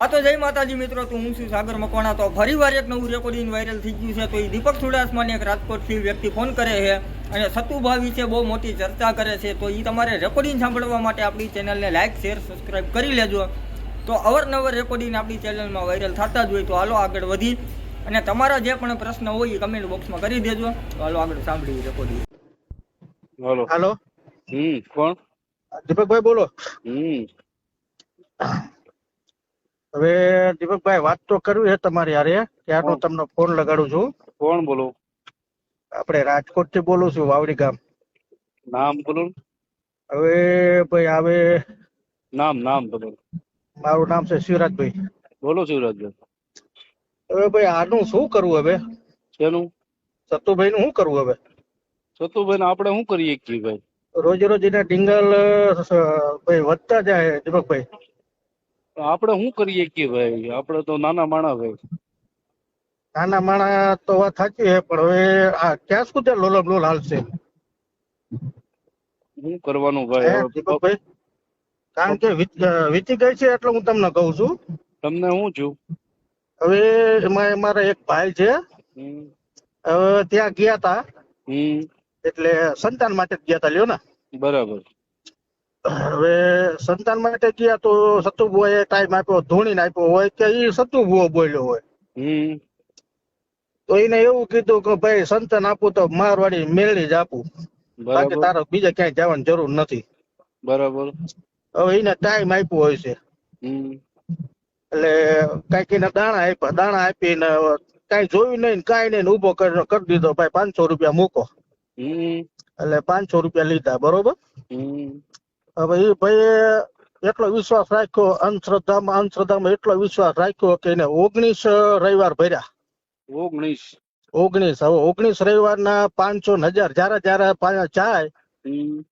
આ તો જય માતાજી મિત્રો તો હું છું સાગર મકવાણા. તો ફરીવાર એક નવું રેકોર્ડિંગ વાયરલ થઈ ગયું છે. તો એ દીપક ચુડાસમાની એક રાજકોટથી વ્યક્તિ ફોન કરે છે અને સતુભા વિશે બહુ મોટી ચર્ચા કરે છે. તો એ તમારે રેકોર્ડિંગ સાંભળવા માટે આપણી ચેનલને લાઇક શેર સબસ્ક્રાઇબ કરી લેજો. તો અવરનવર રેકોર્ડિંગ આપણી ચેનલમાં વાયરલ થતા જ હોય તો હાલો આગળ વધી. અને તમારા જે પણ પ્રશ્ન હોય એ કમેન્ટ બોક્સમાં કરી દેજો. તો હાલો આગળ સાંભળી રેકોર્ડિંગ હાલો. હાલો. હમ કોણ? દીપકભાઈ બોલો. હમ. હવે દીપકભાઈ વાત તો કરવી છે તમારી હારે ત્યારનો તમને ફોન લગાડું છું. કોણ બોલો? આપણે રાજકોટથી બોલું છું વાવડી ગામ. નામ બોલો. હવે ભાઈ હવે નામ નામ બોલો મારું નામ છે શિવરાજભાઈ. બોલો શિવરાજભાઈ. હવે ભાઈ આનું શું કરવું હવે? શેનું? સતુભાઈ નું શું કરવું હવે? સતુભાઈ આપણે શું કરીએ કે ભાઈ? રોજે રોજ એના ડિંગલ ભાઈ વધતા જાય દીપકભાઈ. આપણે શું કરીએ કે ભાઈ? આપણે તો નાના માણા ભાઈ. નાના માણા તો વાત સાચી છે પણ હવે આ ક્યાં સુધી લોલમ લોલ હાલશે? શું કરવાનું ભાઈ? કારણ કે વીતી ગઈ છે એટલે હું તમને કહું છું. તમને હું છું? હવે એમાં મારા એક ભાઈ છે. હવે ત્યાં ગયા તા. એટલે સંતાન માટે જ ગયા તા લ્યો ને. બરાબર. હવે સંતાન માટે ગયા તો સતુભુએ ટાઈમ આપ્યો ધોણીને આપ્યો હોય કે એ સતુભુઓ બોલ્યો હોય. તો એને એવું કીધું કે ભાઈ સંતાન આપું તો મારવાડી મેળી જ આપું. બાકી તારો બીજે ક્યાંય જવાની જરૂર નથી. બરાબર. હવે એને ટાઈમ આપ્યો હોય છે. એટલે કંઈક એને દાણા આપ્યા દાણા આપીને કઈ જોયું નહીં કઈ નહીં ઊભો કરી દીધો ભાઈ પાંચસો રૂપિયા મૂકો. એટલે પાંચસો રૂપિયા લીધા બરોબર? હવે એ ભાઈએ એટલો વિશ્વાસ રાખ્યો અંધશ્રદ્ધામાં અંધશ્રદ્ધામાં એટલો વિશ્વાસ રાખ્યો કે એને ઓગણીસ રવિવાર ભર્યા. ઓગણીસ. ઓગણીસ હવે ઓગણીસ રવિવારના પાંચસો ને હજાર જયારે જયારે જાય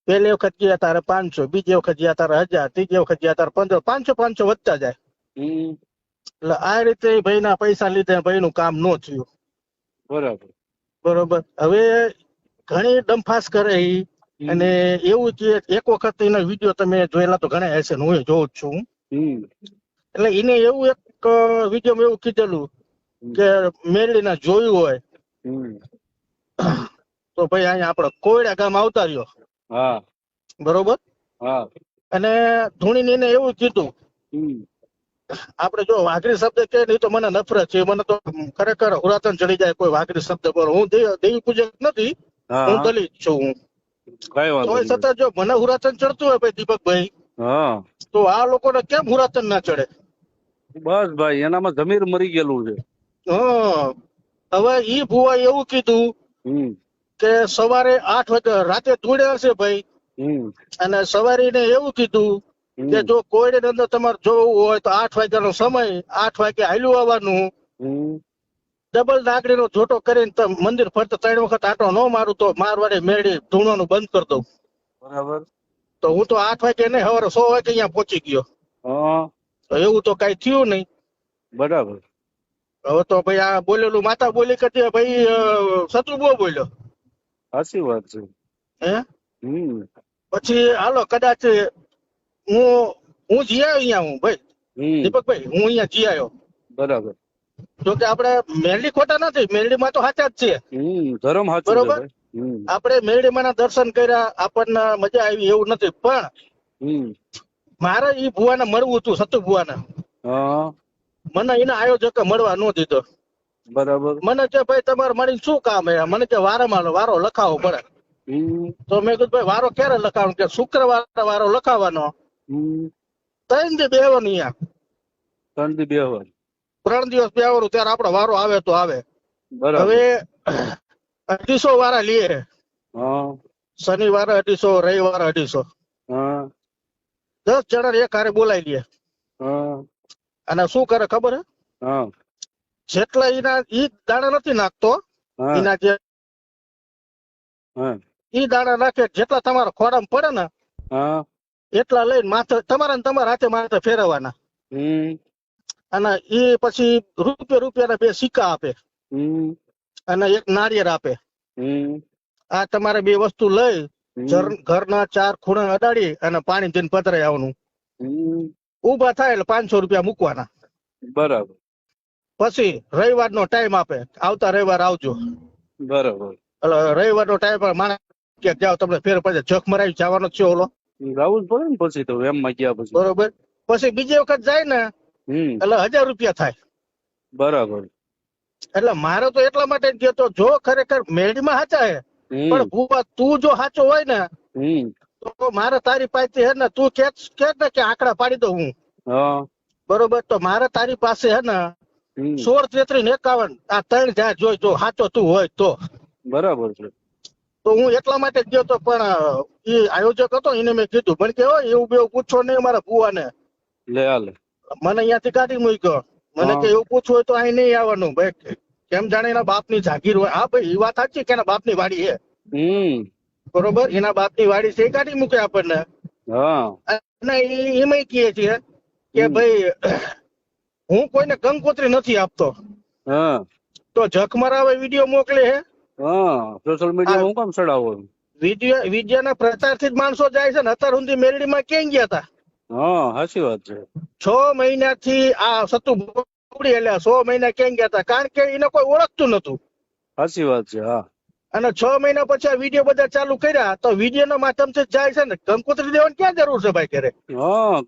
પેલી વખત ગયા તારે પાંચસો બીજી વખત ગયા તારે હજાર ત્રીજી વખત ગયા તારે પંદર પાંચસો પાંચસો વધતા જાય. એટલે આ રીતે ભાઈ ભાઈના પૈસા લીધે ભાઈનું કામ ન થયું. બરાબર. બરોબર. હવે ઘણી ડંફાસ કરે ઈ. અને એવું કે એક વખત એના વીડિયો તમે જોયેલા તો ઘણા હશે હું જોઉં જ છું. એટલે એને એવું એક વીડિયો એવું કીધેલું કે મેળીને જોયું હોય તો ભાઈ અહીંયા આપણે કોયડા ગામ આવતા રહ્યો. બરોબર? અને ધૂણીને એને એવું કીધું આપણે જો વાઘરી શબ્દ કે નહીં તો મને નફરત છે મને તો ખરેખર હુરાતન ચડી જાય કોઈ વાઘરી શબ્દ પર હું દેવ- પૂજક નથી હા. હું દલિત છું હું. કઈ વાંધો તોય છતાં જો મને હુરાતન ચડતું હોય ભાઈ દીપકભાઈ હા. તો આ લોકોને કેમ હુરાતન ના ચડે? બસ ભાઈ એનામાં જમીર મરી ગયેલું છે. હં. હવે ઈ ભુવા એવું કીધું કે સવારે આઠ વાગે રાતે ધૂળે હશે ભાઈ. અને સવારે એને એવું કીધું કે જો કોયડે અંદર તમારે જોવું હોય તો આઠ વાગ્યાનો સમય આઠ વાગે હાલ્યું આવવાનું. ડબલ નાગડીનો જોટો કરીને મંદિર ફરતા ત્રણ વખત આટો ન મારું તો મારવાડે મેળી ધૂણવાનું બંધ કરી દઉં. બરાબર. તો હું તો આઠ વાગે નહીં સવારે સો વાગે અહીંયા પહોંચી ગયો. તો એવું તો કઈ થયું નહીં. બરાબર. હવે તો ભાઈ આ બોલેલું માતા બોલી કરતી ભાઈ શત્રુ બહુ બોલ્યો. સાચી વાત છે. હે? પછી હાલો કદાચ હું હું જી આવ્યો અહીંયા હું ભાઈ. દીપકભાઈ હું અહીંયા જી આવ્યો બરાબર. જો કે આપણે મેરડી ખોટા નથી મેરડીમાં તો સાચા જ છે ધર્મ બરોબર. આપણે મેરડીમાં દર્શન કર્યા આપણને મજા આવી એવું નથી. પણ મારે ઈ ભુવાને મળવું હતું સતુ ભુવાને. મને એના આયોજકે મળવા ન દીધો. બરાબર. મને કે ભાઈ તમારે મળીને શું કામ હે મને કે વારામાં વારો લખાવો પડે. તો મેં કીધું ભાઈ વારો ક્યારે લખાવો? કે શુક્રવારે વારો લખાવવાનો હમ. ત્રણ દી અહીંયા. ત્રણ દી બે વાર. ત્રણ દિવસ બેવાનું ત્યારે આપડે વારો આવે તો આવે. હવે અઢીસો વારા લઈએ શનિવારે અઢીસો રવિવારે અઢીસો. દસ જણા એક હારે બોલાવી લઈએ અને શું કરે ખબર હે? જેટલા એના ઈ દાણા નથી નાખતો. એના જે ઈ દાણા નાખે જેટલા તમારા ખોડામાં પડે ને એટલા લઈને માથે તમારા ને તમારા હાથે માથે ફેરવવાના. હમ. અને એ પછી રૂપિયા રૂપિયાના બે સિક્કા આપે. અને એક નારિયેળ આપે. આ તમારે બે વસ્તુ લઈ ઘરના ચાર ખૂણા અડાડી અને પાણી જઈને પધરાઈ આવવાનું. ઊભા થાય એટલે પાંચસો રૂપિયા મૂકવાના. બરાબર. પછી રવિવાર નો ટાઈમ આપે. આવતા રવિવાર આવજો. બરાબર. એટલે રવિવાર નો ટાઈમ માણસ કે જાઓ તમને ફેર પડે. જખ મરાવી જવાનો છે ઓલો. જવું જ પડે ને પછી તો એમ માં ગયા પછી. બરોબર. પછી બીજી વખત જાય ને એટલે હજાર રૂપિયા થાય. બરાબર. એટલે મારે તો એટલા માટે જ કહેતો જો ખરેખર મેળીમાં સાચા હે પણ ભૂપા તું જો સાચો હોય ને તો મારે તારી પાસે હે ને તું કે કે ને કે આંકડા પાડી દઉં હું. બરોબર? તો મારે તારી પાસે હે ને સોળ તેત્રીસ એકાવન આ ત્રણ જાય જોઈ જો સાચો તું હોય તો. બરાબર છે. તો હું એટલા માટે જ ગયો તો પણ એ આયોજક હતો એને મેં કીધું પણ કે "ઓય, એવું બેવું પૂછો નહીં મારા ભુવાને. લે હાલે. મને અહીંયાથી કાઢી મૂક્યો. મને કે એવું પૂછવું હોય તો અહીં નહીં આવવાનું. ભાઈ કેમ જાણે એના બાપની જાગીર હોય? હા ભાઈ એ વાત સાચી કે એના બાપની વાડી છે. બરોબર? એના બાપની વાડી છે એ કાઢી મૂકે આપણને. અને એમાં કહે છે કે ભાઈ હું કોઈને કંકોત્રી નથી આપતો. હા. તો જખ મરાવે વીડિયો મોકલે હે. હા. સોશિયલ મીડિયા હું કામ ચડાવો વીડિયો પ્રચારથી જ માણસો જાય છે ને. અત્યાર સુધી મેરડીમાં ક્યાં ગયા હતા? હા સાચી વાત છે. છ મહિનાથી આ સતુ ભોગડી એટલે છ મહિના ક્યાં ગયા હતા કારણ કે એને કોઈ ઓળખતું નતું. સાચી વાત છે હા. અને છ મહિના પછી આ વીડિયો બધા ચાલુ કર્યા તો વીડિયો ના માધ્યમથી થી જાય છે ને? કંકોત્રી દેવાની ક્યાં જરૂર છે ભાઈ ઘરે? હા.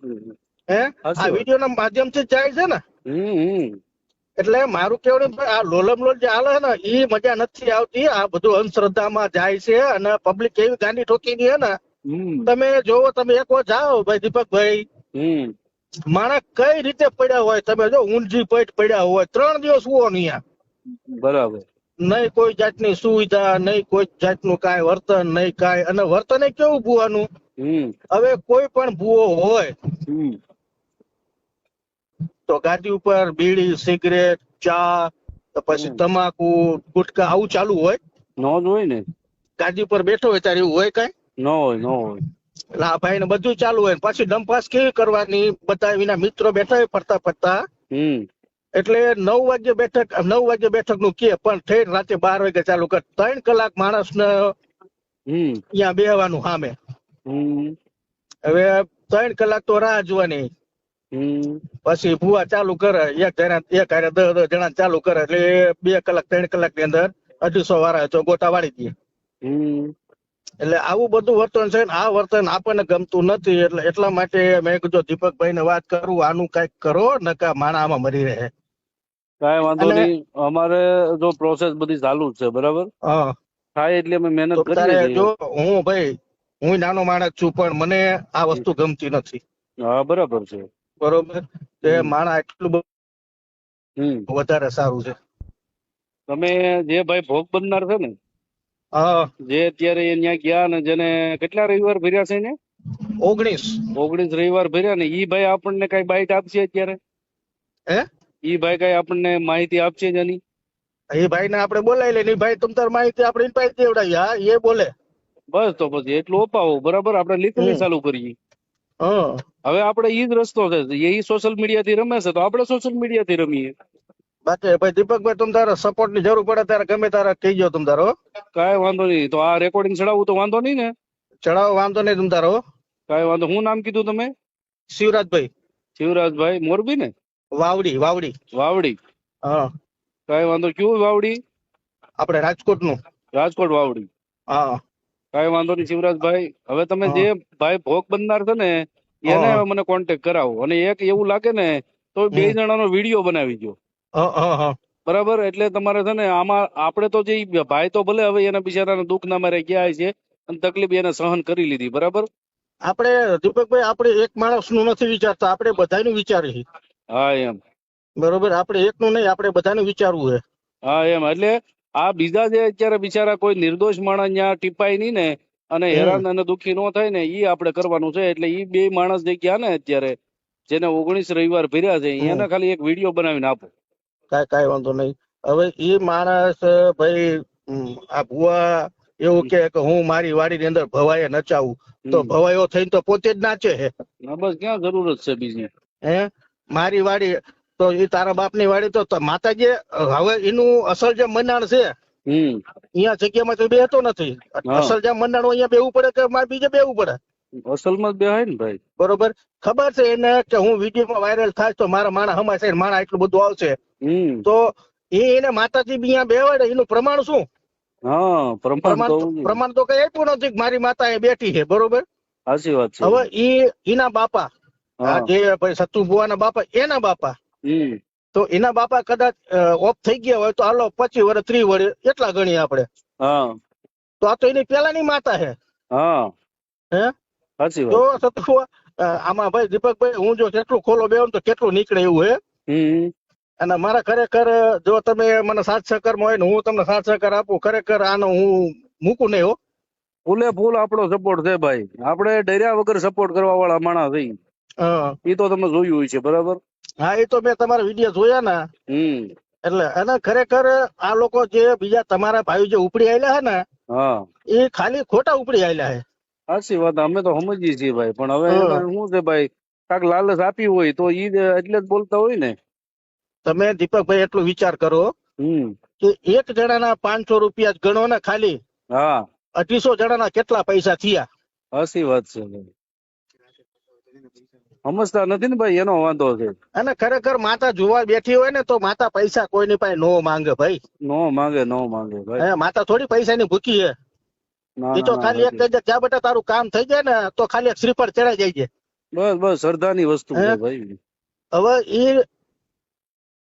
આ વીડિયો ના માધ્યમથી જ જાય છે ને? એટલે મારું કેવું આ લોલમ લોલ જે હાલે ને એ મજા નથી આવતી. આ બધું અંધશ્રદ્ધામાં જાય છે અને પબ્લિક એવી ગાંડી ઠોકીની હે ને તમે જોવો તમે એક વાર જાઓ ભાઈ દીપકભાઈ. માણસ કઈ રીતે પડ્યા હોય? તમે જો ઊંધી પેટ પડ્યા હોય. ત્રણ દિવસ હુઓ અહીંયા. બરાબર. નહીં કોઈ જાતની સુવિધા નહીં કોઈ જાતનું કાંઈ વર્તન નહીં કાંઈ. અને વર્તન એ કેવું ભૂવાનું? હવે કોઈ પણ ભૂવો હોય તો ગાડી ઉપર બીડી સિગરેટ ચા પછી તમાકુ ગુટકા આવું ચાલુ હોય? નો હોય ને. ગાડી ઉપર બેઠો હોય ત્યારે એવું હોય કઈ? ન હોય ન હોય. એટલે આ ભાઈ ને બધું ચાલુ હોય પછી ડંપાસ કેવી કરવાની? બધા એના મિત્રો બેઠા હોય ફરતા ફરતા. હમ. એટલે નવ વાગે બેઠક નવ વાગે બેઠકનું કે પણ થઈ રાતે બાર વાગે ચાલુ કર. ત્રણ કલાક માણસ ને ત્યાં બેહવાનું સામે. હવે ત્રણ કલાક તો રાહ જોવાની. પછી ભૂવા ચાલુ કરે એક જણા એક હારે દસ દસ જણા ચાલુ કરે એટલે બે કલાક ત્રણ કલાકની અંદર અઢીસો વાળા તો ગોટા વાળી દે. હમ. એટલે આવું બધું વર્તન છે ને આ વર્તન આપણને ગમતું નથી. એટલે એટલા માટે મેં કીધું દીપકભાઈ ને વાત કરું આનું કંઈક કરો નકા માણા આમાં મરી રહે. કાંઈ વાંધો નહીં. અમારે જો પ્રોસેસ બધી ચાલુ છે બરાબર? હા. થાય એટલે અમે મહેનત તો કરીએ જો હું ભાઈ હું નાનો માણસ છું પણ મને આ વસ્તુ ગમતી નથી. હા બરાબર છે. બરોબર? હમ. માણા એટલું બધું હમ. વધારે સારું છે. તમે જે ભાઈ ભોગ બનનાર છે ને જે અત્યારે ત્યાં ગયા ને જેને કેટલા રવિવાર ભર્યા છે ને ઓગણીસ. ઓગણીસ રવિવાર ભર્યા ને ઈ ભાઈ આપણને કઈ બાઈટ આપશે અત્યારે? હે? ઈ ભાઈ કઈ આપણને માહિતી આપશે જેની એ ભાઈ ને આપણે બોલાવી લે ભાઈ તમ તાર માહિતી આપણે પાસે દેવડાવી. હા એ બોલે. બસ તો પછી એટલું અપાવો બરાબર? આપણે લીકલી. ચાલુ કરીએ હવે આપણે ઈ જ રસ્તો છે એ સોશિયલ મીડિયા થી રમે છે તો આપણે સોશિયલ મીડિયા થી રમીએ. બાકી ભાઈ દીપકભાઈ તમ તારે સપોર્ટની જરૂર પડે ત્યારે ગમે તારે કહીજો તમ તારો કાંઈ વાંધો નહીં તો આ રેકોર્ડિંગ ચડાવવું તો વાંધો નહીં ને? ચડાવો વાંધો નહીં તમ તારો કાંઈ વાંધો હું નામ કીધું તમે? શિવરાજભાઈ. શિવરાજભાઈ મોરબી ને? વાવડી વાવડી. વાવડી. હા. કાંઈ વાંધો કયું વાવડી? આપણે રાજકોટનું રાજકોટ વાવડી. હા. કાંઈ વાંધો નહીં શિવરાજભાઈ હવે તમે જે ભાઈ ભોગ બનનાર છે ને એને મને કોન્ટેક્ટ કરાવો. અને એક એવું લાગે ને તો બે જણા જણાનો વીડિયો બનાવી દો બરાબર એટલે તમારે છે ને આમાં આપણે તો જે ભાઈ તો ભલે હવે એના બિચારાના દુઃખ ના મારે ગયા છે અને તકલીફ એને સહન કરી લીધી બરાબર? આપણે દીપકભાઈ આપણે એક માણસનું નથી વિચારતા આપણે બધાનું વિચારી હા એમ. બરોબર આપણે એકનું નહીં આપણે બધાનું વિચારવું છે. હા એમ એટલે આ બીજા જે અત્યારે બિચારા કોઈ નિર્દોષ માણસ ત્યાં ટીપાય નહીં ને અને હેરાન અને દુઃખી ન થાય ને એ આપણે કરવાનું છે એટલે ઈ બે માણસ જે ગયા ને અત્યારે જેને ઓગણીસ રવિવાર ભર્યા છે એને ખાલી એક વીડિયો બનાવીને આપો. કાંઈ કાંઈ વાંધો નહીં. હવે એ માણસ ભાઈ આ ભુવા એવું કે હું મારી વાડીની અંદર ભવાય નચાવું. તો. ભવાયો થઈને તો પોતે જ નાચે હે. બસ ક્યાં જરૂરત છે બીજી? હે? મારી વાડી તો એ તારા બાપની વાડી તો માતાજી હવે એનું અસલ જે મંડાણ છે અહીંયા જગ્યામાં તો બેહતો નથી. અસલ જે મનાણ હોય અહીંયા બેવું પડે કે મારે બીજે બેવું પડે? અસલમાં જ બેહાય ને ભાઈ. બરોબર? ખબર છે એને કે હું વિડીયોમાં વાયરલ થાય તો મારા માણા હમાશે માણા એટલું બધું આવશે. તો એ એને માતાજી બી અહીંયા બેવાડે એનું પ્રમાણ શું? પ્રમાણ પ્રમાણ તો કઈ આપ્યું નથી મારી માતા એ બેઠી છે બરોબર? સાચી વાત છે. હવે ઈ એના બાપા જે ભાઈ સતુ બુવાના બાપા એના બાપા. તો એના બાપા કદાચ ઓફ થઈ ગયા હોય તો હાલો પચીસ વર્ષ ત્રીસ વર્ષ એટલા ગણીએ આપણે. હા. તો આ તો એની પેલાની માતા છે. હે? તો જો સતુ આમાં ભાઈ દીપકભાઈ હું જો કેટલું ખોલો બેવું તો કેટલું નીકળે એવું હે? અને મારા ખરેખર જો તમે મને સાથ સહકાર હોય ને હું તમને સાત સહકાર આપું ખરેખર આનો હું મૂકું નહીં હો. ફૂલે ફૂલ આપણો સપોર્ટ છે ભાઈ. આપણે ડર્યા વગર સપોર્ટ કરવા વાળા માણસ થઈ એ તો તમે જોયું હોય છે બરાબર? હા એ તો મેં તમારા વીડિયો જોયા ને. એટલે અને ખરેખર આ લોકો જે બીજા તમારા ભાઈઓ જે ઉપડી આવેલા હે ને હા. એ ખાલી ખોટા ઉપડી આવેલા હે. સાચી વાત અમે તો સમજીએ છીએ ભાઈ. પણ હવે શું છે ભાઈ? કાંક લાલચ આપી હોય તો ઈ એટલે જ બોલતા હોય ને. તમે દીપકભાઈ એટલો વિચાર કરો કે એક જણાના પાંચસો રૂપિયા જ ગણો ને ખાલી. હા. અઢીસો જણાના કેટલા પૈસા થયા? હસી વાત છે સમજતા નથી ને ભાઈ એનો વાંધો છે. અને ખરેખર માતા જોવા બેઠી હોય ને તો માતા પૈસા કોઈની પાસે નો માંગે ભાઈ. નો માંગે નો માંગે ભાઈ. માતા થોડી પૈસાની ભૂખી છે એ તો ખાલી એક. કહી દે ક્યાં બેટા તારું કામ થઈ જાય ને તો ખાલી એક શ્રીફળ ચડાઈ જાય છે બસ બસ શ્રદ્ધાની વસ્તુ છે ભાઈ. હવે એ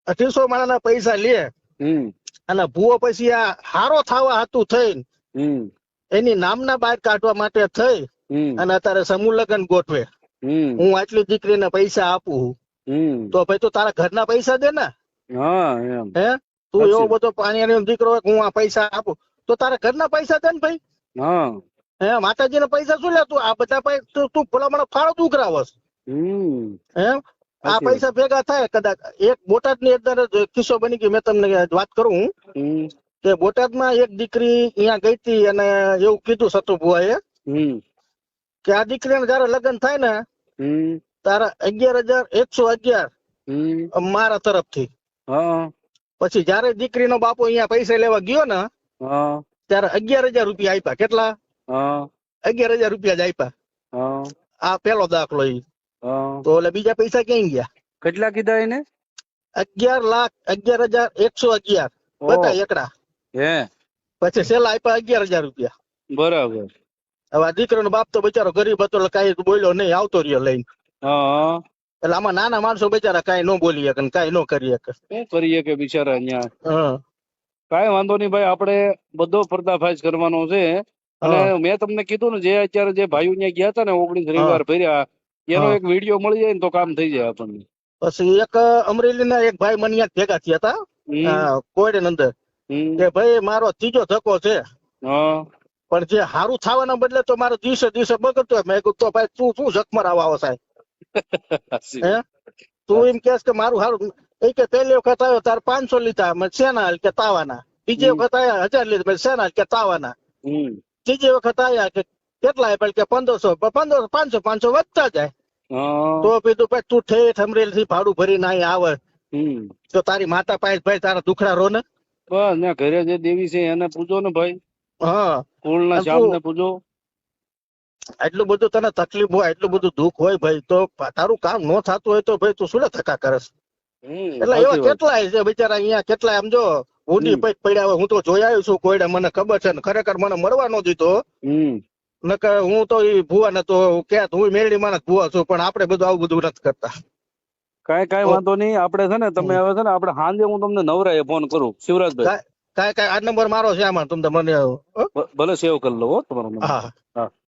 અઢીસો માણાના પૈસા લે. અને ભૂવો પછી આ હારો થવા હતું હમ. એની નામના બહાર કાઢવા માટે થઈ અને અત્યારે સમૂહ લગ્ન ગોઠવે. હું આટલી દીકરીને પૈસા આપું તો ભાઈ તું તારા ઘરના પૈસા દે ને. હે તું એવો બધો પાણી દીકરો હું આ પૈસા આપું. તો તારા ઘરના પૈસા દે ને ભાઈ. હા. હે માતાજીના પૈસા શું લે તું? આ બધા તું તું ભલા મને ફાળો તું કરાવસ હમ. હે? આ પૈસા ભેગા થાય કદાચ એક બોટાદની અંદર કિસ્સો બની ગયો મેં તમને વાત કરું કે બોટાદમાં એક દીકરી અહીંયા ગઈ હતી અને એવું કીધું સતુભુઆએ કે આ દીકરીને જયારે લગ્ન થાય ને તારા અગિયાર હજાર એકસો અગિયાર મારા તરફથી. પછી જયારે દીકરીનો બાપુ અહીંયા પૈસા લેવા ગયો ને ત્યારે અગિયાર હજાર રૂપિયા આપ્યા. કેટલા? અગિયાર હજાર રૂપિયા જ આપ્યા. આ પેલો દાખલો ઈ. તો એટલે બીજા પૈસા ક્યાં ગયા? કેટલા કીધા એને? અગિયાર લાખ અગિયાર હજાર એકસો અગિયાર. બધા એકડા. હે. પછી છેલ્લા આપ્યા અગિયાર હજાર રૂપિયા. બરાબર. હવે આ દીકરાનો બાપ તો બિચારો ગરીબ હતો એટલે કઈ બોલ્યો નહીં આવતો રહ્યો લઈને. હા એટલે આમાં નાના માણસો બિચારા કઈ ન બોલી શકે કઈ નો કરી શકે. શું કરીએ કે બિચારા અહીંયા? કઈ વાંધો નહીં ભાઈ આપણે બધો પર્દાફાશ કરવાનો છે. અને મેં તમને કીધું ને જે અત્યારે જે ભાઈઓ ત્યાં ગયા હતા ને ઓગણીસ રવિવાર ભર્યા એનો એક વીડિયો મળી જાય ને તો કામ થઈ જાય આપણને. પછી એક અમરેલીના એક ભાઈ મને યાદ ભેગા થયા હતા કોયડે અંદર. કે ભાઈ મારો ત્રીજો ધક્કો છે. પણ જે સારું થવાના બદલે તો મારે દિવસે દિવસે બગડતો હોય. મેં કીધું તો ભાઈ તું શું જખમર આવો સાહેબ? હે? તું એમ કેસ કે મારું સારું એ કે પહેલી વખત આવ્યો તાર પાંચસો લીધા. મેં શેના હાલ કે તાવાના? બીજી વખત આવ્યા હજાર લીધા. મેં શેના હાલ કે તાવાના? ત્રીજી વખત આવ્યા કે કેટલા આપ્યા? કે પંદરસો. પંદરસો પાંચસો પાંચસો વધતા જાય. તો કીધું ભાઈ તું ઠેઠ અમરેલી થી ભાડું ભરીને અહીં આવે. તો તારી માતા પાસે ભાઈ તારા દુખડા રો ને. બસ ને ઘરે જે દેવી છે એને પૂજો ને ભાઈ. હા. કુળના ના શામ ને પૂજો. એટલું બધું તને તકલીફ હોય એટલું બધું દુઃખ હોય ભાઈ તો તારું કામ ન થતું હોય તો ભાઈ તું શું થકા કરસ? એટલે એવા કેટલાય છે બિચારા અહીંયા કેટલાય આમ જો ઊંડી. પૈક પડ્યા હોય હું તો જોઈ આવ્યો છું કોઈ મને ખબર છે ને ખરેખર મને મળવા નો દીધો. નકર હું તો ઈ ભુવા ન તો ક્યાં હું મેરડી માં ભુવા છું પણ આપણે બધું આવું બધું નથી કરતા. કાંઈ કાંઈ વાંધો નહીં. આપણે છે ને તમે હવે છે ને આપણે હાંજે હું તમને નવરાએ ફોન કરું શિવરાજભાઈ. કાંઈ કાંઈ આ નંબર મારો છે આમાં તમને મને? ભલે સેવ કરી લો હો તમારો નંબર. હા.